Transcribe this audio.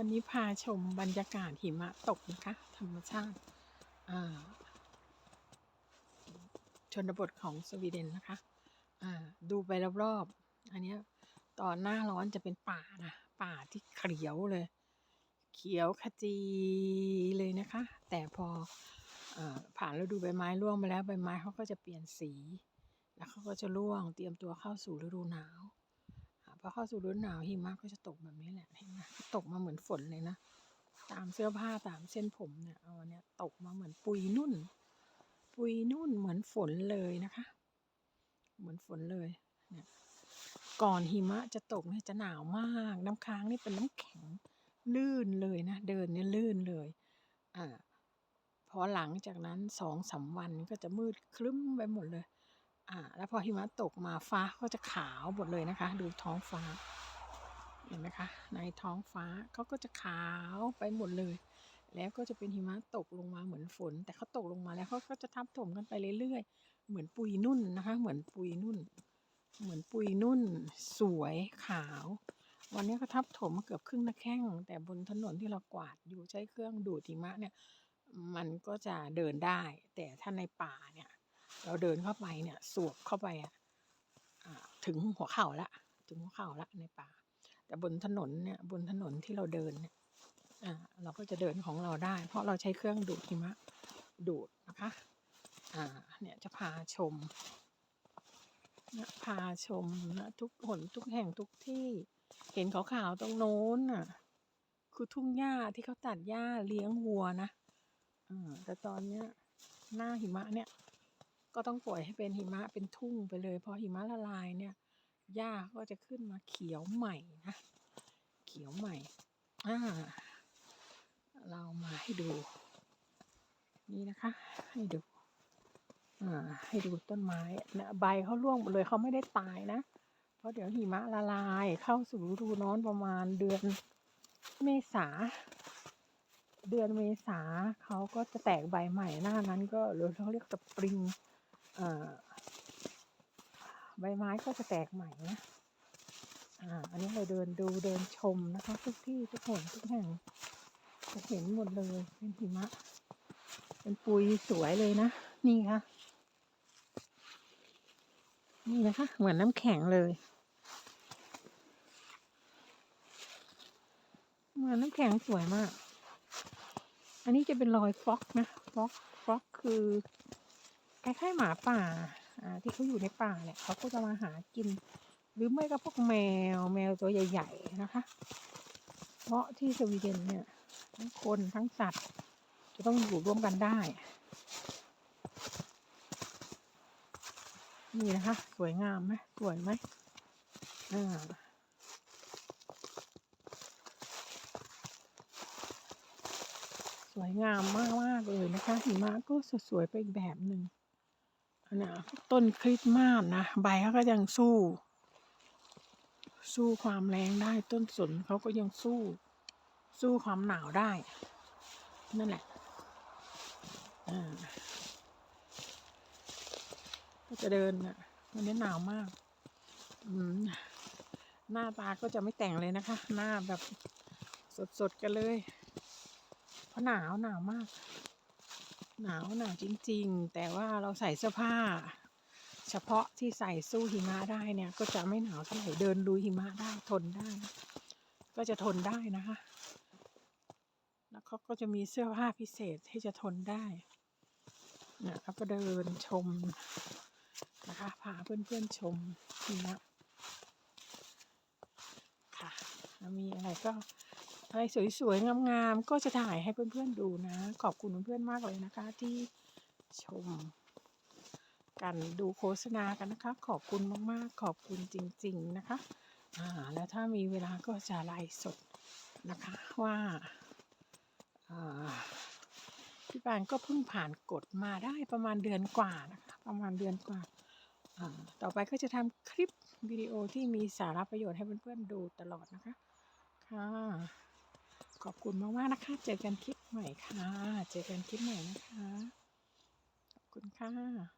วันนี้พาชมบรรยากาศหิมะตกนะคะ ธรรมชาติชนบทของสวีเดนนะคะดูไปรอบๆ อันนี้ตอนหน้าร้อนจะเป็นป่านะป่าที่เขียวเลย เขียวขจีเลยนะคะ แต่พออผ่านฤดูใบไม้ร่วงไปแล้วใบไม้เขาก็จะเปลี่ยนสี แล้วเขาก็จะร่วงเตรียมตัวเข้าสู่ฤดูหนาว พอเข้าสู่ฤดูหนาวหิมะก็จะตกแบบนี้แหละห็นไหมตกมาเหมือนฝนเลยนะ ตามเสื้อผ้าตามเส้นผมเนี่ยเอาอันเนี้ยตกมาเหมือนปุยนุ่น ปุยนุ่นเหมือนฝนเลยนะคะ เหมือนฝนเลยเนี่ยก่อนหิมะจะตกเนี่ยจะหนาวมาก น้ำค้างนี่เป็นน้ำแข็งลื่นเลยนะ เดินเนี่ยลื่นเลยอ่าพอหลังจากนั้นสองสามวันก็จะมืดครึ้มไปหมดเลย อ่า แล้วพอหิมะตกมาฟ้าก็จะขาวหมดเลยนะคะ ดูท้องฟ้า เห็นไหมคะ ในท้องฟ้าเขาก็จะขาวไปหมดเลย แล้วก็จะเป็นหิมะตกลงมาเหมือนฝน แต่เขาตกลงมาแล้วเขาก็จะทับถมกันไปเรื่อยๆ เหมือนปุยนุ่นนะคะ เหมือนปุยนุ่น เหมือนปุยนุ่น สวยขาว วันนี้ก็ทับถมมาเกือบครึ่งหน้าแข้ง แต่บนถนนที่เรากวาดอยู่ใช้เครื่องดูดหิมะเนี่ย มันก็จะเดินได้ แต่ถ้าในป่าเนี่ย เราเดินเข้าไปเนี่ยสวบเข้าไปอะถึงหัวเข่าละถึงหัวเข่าละในป่า แต่บนถนนเนี่ยบนถนนที่เราเดินเนี่ยอ่าเราก็จะเดินของเราได้ เพราะเราใช้เครื่องดูดหิมะดูดนะคะอ่าเนี่ยจะพาชมนะพาชมนะทุกหนทุกแห่งทุกที่เห็นขาวๆตรงโน้นน่ะ คือทุ่งหญ้าที่เขาตัดหญ้าเลี้ยงวัวนะอ่าแต่ตอนเนี้ยหน้าหิมะเนี่ย ก็ต้องปล่อยให้เป็นหิมะเป็นทุ่งไปเลย พอหิมะละลายเนี่ยหญ้าก็จะขึ้นมาเขียวใหม่นะ เขียวใหม่อ่าเรามาให้ดู นี่นะคะ ให้ดูอ่าให้ดูต้นไม้นะใบเขาร่วงหมดเลยเขาไม่ได้ตายนะ เพราะเดี๋ยวหิมะละลายเข้าสู่ฤดูร้อนประมาณเดือนเมษา เดือนเมษาเขาก็จะแตกใบใหม่หน้านั้นก็หรือเขาเรียกสปริง ใบไม้ก็จะแตกใหม่นะอ่าอันนี้เราเดินดูเดินชมนะคะ ทุกที่ทุกหนทุกแห่งจะเห็นหมดเลยเป็นหิมะ เป็นปุยสวยเลยนะ นี่ค่ะ นี่นะคะ เหมือนน้ำแข็งเลย เหมือนน้ำแข็งสวยมาก อันนี้จะเป็นรอยฟ็อกนะฟ็อกฟ็อกคือ คล้ายๆหมาป่าอ่าที่เขาอยู่ในป่าเนี่ยเขาก็จะมาหากิน หรือไม่ก็พวกแมวแมวตัวใหญ่ๆนะคะ เพราะที่สวีเดนเนี่ยทั้งคนทั้งสัตว์ จะต้องอยู่ร่วมกันได้ นี่นะคะ สวยงามไหมสวยไหมอ่าสวยงามมากมากเลยนะคะหิมะก็สวยๆไปอีกแบบหนึ่ง นเนี้ยต้นคริสต์มาสนะ ใบเขาก็ยังสู้ สู้ความแรงได้ต้นสนเขาก็ยังสู้ สู้ความหนาวได้ นั่นแหละก็จะเดินอะวันนี้หนาวมากหน้าตาก็จะไม่แต่งเลยนะคะ หน้าแบบสดๆกันเลย เพราะหนาวหนาวมาก หนาวหนาวจริง ๆ แต่ว่าเราใส่เสื้อผ้า เฉพาะที่ใส่สู้หิมะได้เนี่ยก็จะไม่หนาวเท่าไหร่เดินลุยหิมะได้ทนได้ ก็จะทนได้นะคะ แล้วเขาก็จะมีเสื้อผ้าพิเศษที่จะทนได้เนี่ยแล้วก็เดินชมนะคะพาเพื่อนๆชมหิมะค่ะแล้วมีอะไรก็ อะไรสวยๆงามๆก็จะถ่ายให้เพื่อนๆดูนะ ขอบคุณเพื่อนๆมากเลยนะคะ ที่ชม กันดูโฆษณากันนะคะ ขอบคุณมากๆ ขอบคุณจริง ๆนะคะอ่าแล้วถ้ามีเวลาก็จะไลฟ์สดนะคะว่าพี่ปานก็เพิ่งผ่านกฎมาได้ประมาณเดือนกว่านะคะประมาณเดือนกว่า ต่อไปก็จะทำคลิปวิดีโอที่มีสาระประโยชน์ให้เพื่อนๆดูตลอดนะคะ ค่ะ ขอบคุณมากๆนะคะ เจอกันคลิปใหม่ค่ะ เจอกันคลิปใหม่นะคะ ขอบคุณค่ะ